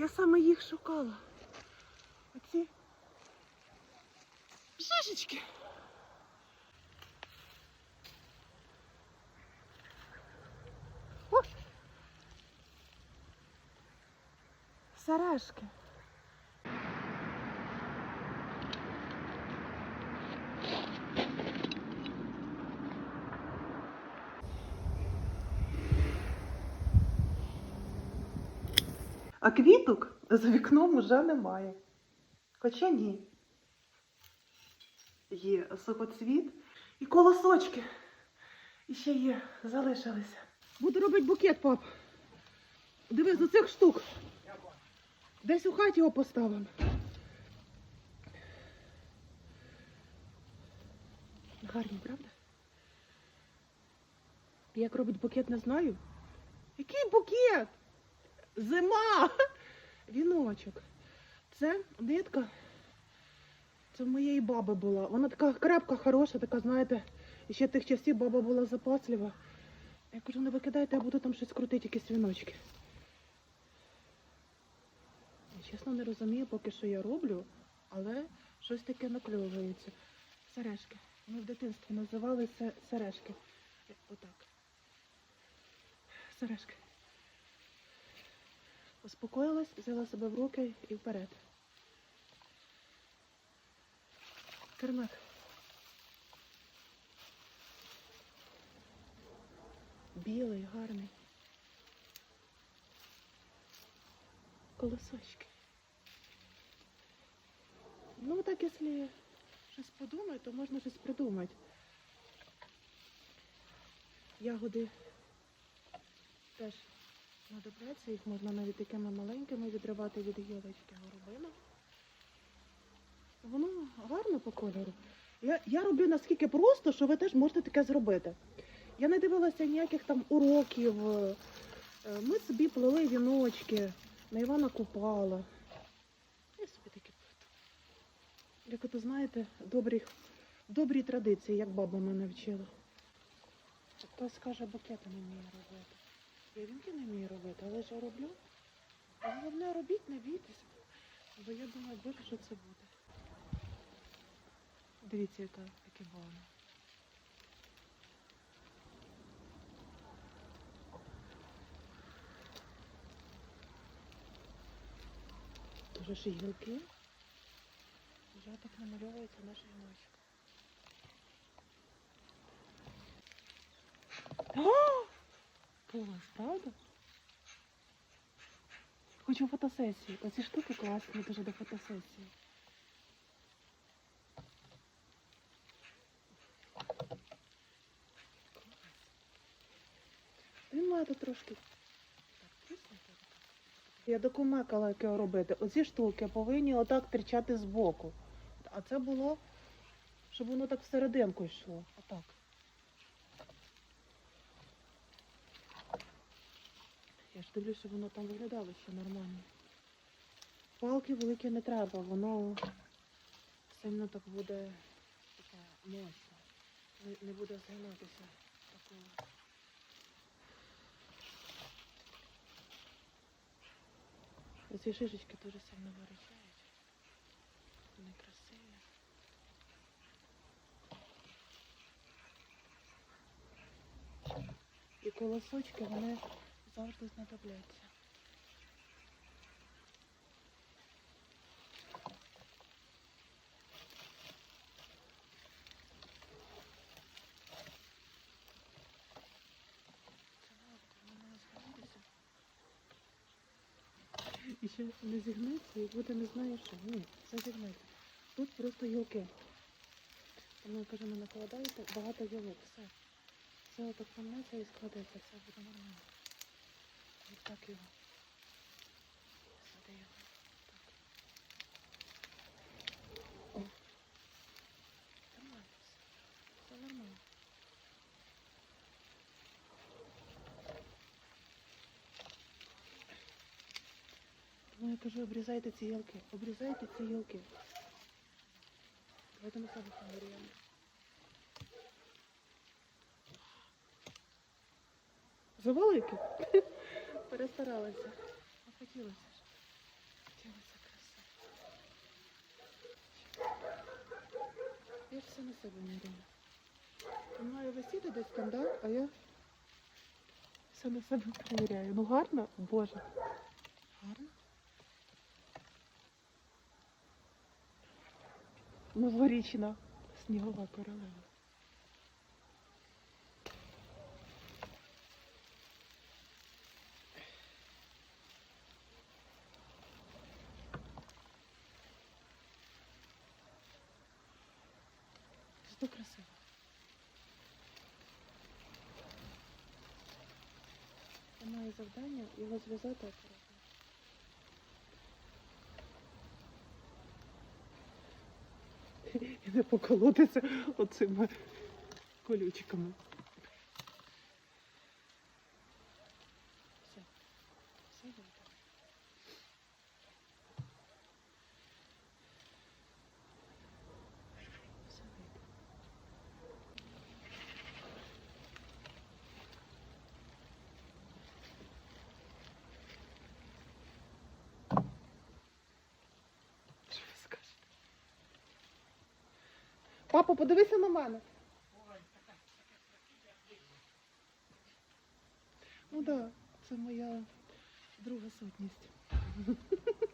Я саме їх шукала. Оці шишечки. О! А квіток за вікном уже немає. Хоча ні. Є сухоцвіт і колосочки. І ще є, залишилися. Буду робити букет, пап. Дивись, з оцих штук. Десь у хаті його поставимо. Гарні, правда? Як робить букет, не знаю. Який букет? Зима! Віночок. Це нитка. Це моєї баби була. Вона така крепка, хороша, така, знаєте, ще тих часів баба була запаслива. Я кажу, не викидайте, я буду там щось крутити, якісь віночки. Я чесно не розумію поки що я роблю, але щось таке накльовується. Сережки. Ми в дитинстві називали це сережки. Отак. Сережки. Успокоїлась, взяла себе в руки і вперед. Кермак. Білий, гарний. Колосочки. Ну, так, якщо щось подумати, то можна щось придумати. Ягоди теж знадобляться, їх можна навіть такими маленькими відривати від гілочки горобина. Воно гарно по кольору. Я, я роблю наскільки просто, що ви теж можете таке зробити. Я не дивилася ніяких там уроків. Е, Ми собі плели віночки, на Івана Купала. Я собі таке. Як ото знаєте, добрі, добрі традиції, як баба мене вчила. Хтось каже, букети не вміє робити. Я вінки не вмію робити, але ж роблю. Головне робіть, не бійтесь. Бо я думаю, боже, що це буде. Дивіться, яка яке воно. Дуже ж гілки. Вже так намальовується наш віночок. О! Правда? Хочу фотосесію. Оці штуки класні дуже до фотосесії. Він має трошки. Я докумекала, як його робити. Оці штуки повинні отак тричати збоку. А це було, щоб воно так всерединку йшло. Отак. Я ж дивлюся, щоб воно там виглядало ще нормально. Палки великі не треба, воно сильно так буде таке мощно. Не, не буде згинатися такого. Оці шишечки дуже сильно виручають. Вони красиві. І колосочки вони завжди знадобляться. І ще не зігнеться і буде не знаю що. Ні, це зігнеться. Тут просто гілки. Тому я кажу, не накладаєте багато гілок. Все. Все помнеться і складеться, все буде нормально. Ось так його. Сюди його. Так. О. Нормально все. Все нормально. Ну я кажу, обрізайте ці гілки. Обрізайте ці гілки. Давайте ми саме поміряємо. Завеликі? Перестаралася. А хотілося ж. Хотілося краси. Я все на себе не даю. Маю висіти десь скандал, а я все на себе перевіряю. Ну гарно? Боже. Гарно. Ну, Новорічна снігова королева. Я завдання його зв'язати акуратно. І не поколотися оцими колючками. Папа, подивися на мене. Ну так, да, це моя друга сутність.